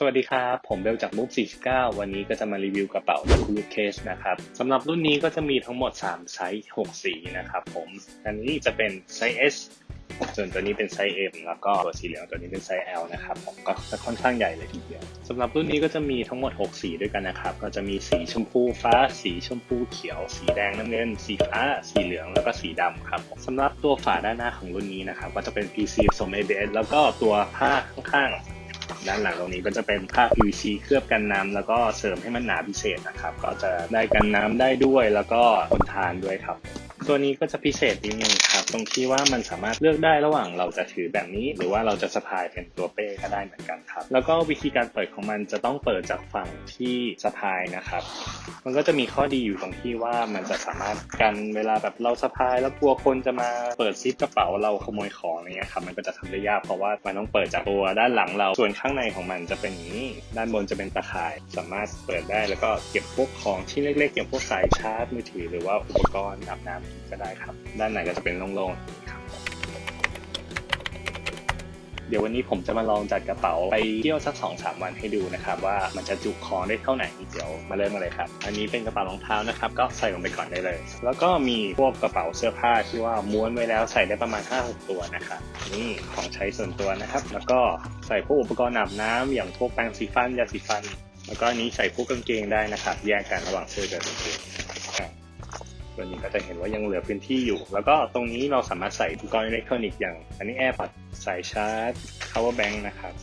สวัสดีครับ ผมเบลจาก Move 49 วันนี้ก็จะมารีวิวกระเป๋า The Cool Case นะครับสำหรับรุ่นนี้ก็จะมีทั้งหมด 3 ไซส์6สีนะครับผมอันนี้จะเป็นไซส์ S ส่วนตัวนี้เป็นไซส์ M แล้วก็ตัวสีเหลืองตัวนี้เป็นไซส์ L นะครับผมก็จะค่อนข้างใหญ่เลยทีเดียวสำหรับรุ่นนี้ก็จะมีทั้งหมด 6 สีด้วยกันนะครับ ก็จะมีสีชมพูฟ้า สีชมพูเขียว สีแดงน้ำเงิน สีฟ้า สีเหลืองแล้วก็สีดำครับสำหรับตัวฝาด้านหน้าของรุ่นนี้นะครับก็จะเป็น PC ผสม ABS แล้วก็ตัวผ้าข้างๆ ด้านหลังตรงนี้ก็จะเป็นผ้า PVC เคลือบกันน้ำแล้วก็เสริมให้มันหนาพิเศษนะครับ ก็จะได้กันน้ำได้ด้วยแล้วก็ทนทานด้วยครับ ตัวนี้ก็จะพิเศษนิดนึงครับ ตรงที่ว่ามันสามารถเลือกได้ระหว่างเราจะถือแบบนี้ หรือว่าเราจะสะพายเป็นตัวเป้ก็ได้เหมือนกันครับ แล้วก็วิธีการเปิดของมันจะต้องเปิดจากฝั่งที่สะพายนะครับ มันก็จะมีข้อดีอยู่ตรงที่ว่ามันจะสามารถกันเวลาแบบเราสะพาย แล้วกลัวคนจะมาเปิดซิปกระเป๋าเราขโมยของอะไรเงี้ยครับมันก็จะทำได้ยากเพราะว่ามันต้องเปิดจากตัวด้านหลังเราส่วนข้างในของมันจะเป็นอย่างนี้ ด้านบนจะเป็นตะข่ายสามารถเปิดได้แล้วก็เก็บพวกของชิ้นเล็กๆอย่างพวกสายชาร์จมือถือหรือว่าอุปกรณ์อาบน้ำก็ได้ครับ ด้านในก็จะเป็นโล่งๆอย่างนี้ครับเดี๋ยววันนี้ผมจะมาลองจัดกระเป๋าไปเที่ยวสักสองสามวันให้ดูนะครับ ว่ามันจะจุของได้เท่าไหร่เดี๋ยวมาเริ่มกันเลยครับ อันนี้เป็นกระเป๋ารองเท้านะครับ ก็ใส่ลงไปก่อนได้เลย แล้วก็มีพวกกระเป๋าเสื้อผ้าที่ว่าม้วนไว้แล้วใส่ได้ประมาณ5-6ตัวนะครับนี่ของใช้ส่วนตัวนะครับ แล้วก็ใส่พวกอุปกรณ์อาบน้ำอย่างพวกแปรงสีฟันยาสีฟัน แล้วก็อันนี้ใส่พวกกางเกงได้นะครับ แยกกันระหว่างเสื้อกับกางเกงอะ ตัวนี้ก็จะเห็นว่ายังเหลือพื้นที่อยู่ แล้วก็ตรงนี้เราสามารถใส่อุปกรณ์อิเล็กทรอนิกส์อย่าง อันนี้แอร์พอดสายชาร์จ power bank นะครับ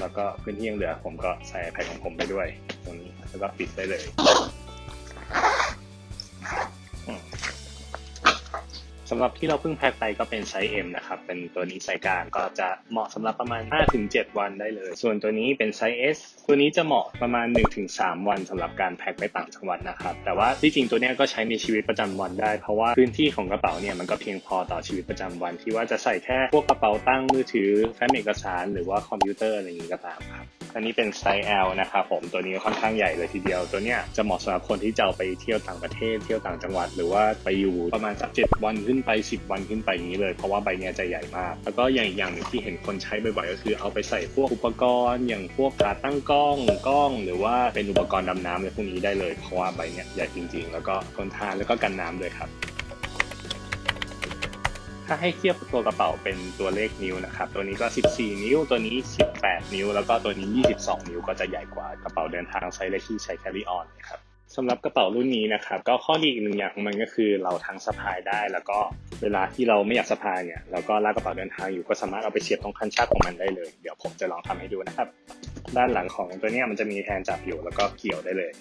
แล้วก็พื้นที่ยังเหลือผมก็ใส่ iPad ของผมไปด้วย ตรงนี้แล้วก็ปิดได้เลย สำหรับที่เราเพิ่งแพ็คไปก็เป็นไซส์ M นะครับ เป็นตัวนี้ไซส์กลางก็จะเหมาะสำหรับประมาณ 5-7 วันได้เลย ส่วนตัวนี้เป็นไซส์ S ตัวนี้จะเหมาะประมาณ 1-3 วันสำหรับการแพ็คไปต่างจังหวัดนะครับ แต่ว่าที่จริงตัวนี้ก็ใช้ในชีวิตประจำวันได้ เพราะว่าพื้นที่ของกระเป๋าเนี่ยมันก็เพียงพอต่อชีวิตประจำวัน ที่ว่าจะใส่แค่พวกกระเป๋าตั้งมือถือแฟ้มเอกสาร หรือว่าคอมพิวเตอร์อะไรอย่างนี้ก็ตามครับ อันนี้เป็นไซส์ L นะครับผมตัวนี้ค่อนข้างใหญ่เลยทีเดียว ตัวเนี้ยจะเหมาะสำหรับคนที่จะเอาไปเที่ยวต่างประเทศเที่ยวต่างจังหวัด หรือว่าไปอยู่ประมาณสักเจ็ดวันขึ้นไป 10 วันขึ้นไปอย่างนี้เลย เพราะว่าใบเนี้ยจะใหญ่มาก แล้วก็อย่างอีกอย่างหนึ่งที่เห็นคนใช้บ่อยๆก็คือเอาไปใส่พวกอุปกรณ์ อย่างพวกขาตั้งกล้องกล้อง หรือว่าเป็นอุปกรณ์ดำน้ำอะไรพวกนี้ได้เลยเพราะว่าใบเนี้ยใหญ่จริง ๆ แล้วก็ทนทานแล้วก็กันน้ำด้วยครับ ถ้าให้เทียบตัวกระเป๋าเป็นตัวเลขนิ้วนะครับ ตัวนี้ก็ 14 นิ้ว ตัวนี้ 18 นิ้ว แล้วก็ตัวนี้ 22 นิ้วก็จะใหญ่กว่ากระเป๋าเดินทางไซส์เล็กที่ใช้ carry on นะครับสำหรับกระเป๋ารุ่นนี้นะครับก็ข้อดีอีกหนึ่งอย่างของมันก็คือเราทั้งสะพายได้ แล้วก็เวลาที่เราไม่อยากสะพายเนี่ยเราก็ลากกระเป๋าเดินทางอยู่ก็สามารถเอาไปเสียบตรงคันชักของมันได้เลย เดี๋ยวผมจะลองทำให้ดูนะครับ ด้านหลังของตัวนี้มันจะมีแทนจับอยู่แล้วก็เกี่ยวได้เลย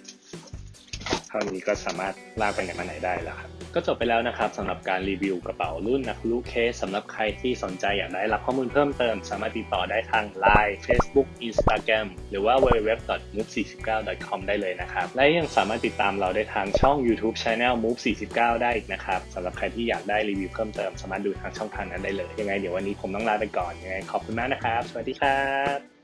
เท่านี้ก็สามารถลากไปไหนมาไหนได้แล้วครับก็จบไปแล้วนะครับสำหรับการรีวิวกระเป๋ารุ่นนักลูกเคสสำหรับใครที่สนใจอยากได้รับข้อมูลเพิ่มเติม สามารถติดต่อได้ทาง Line Facebook Instagram หรือว่า www.move49.com ได้เลยนะครับ และยังสามารถติดตามเราได้ทางช่อง YouTube Channel Move 49 ได้อีกนะครับสำหรับใครที่อยากได้รีวิวเพิ่มเติม สามารถดูทางช่องทางนั้นได้เลย ยังไงเดี๋ยววันนี้ผมต้องลาไปก่อนยังไงขอบคุณมากนะครับ สวัสดีครับ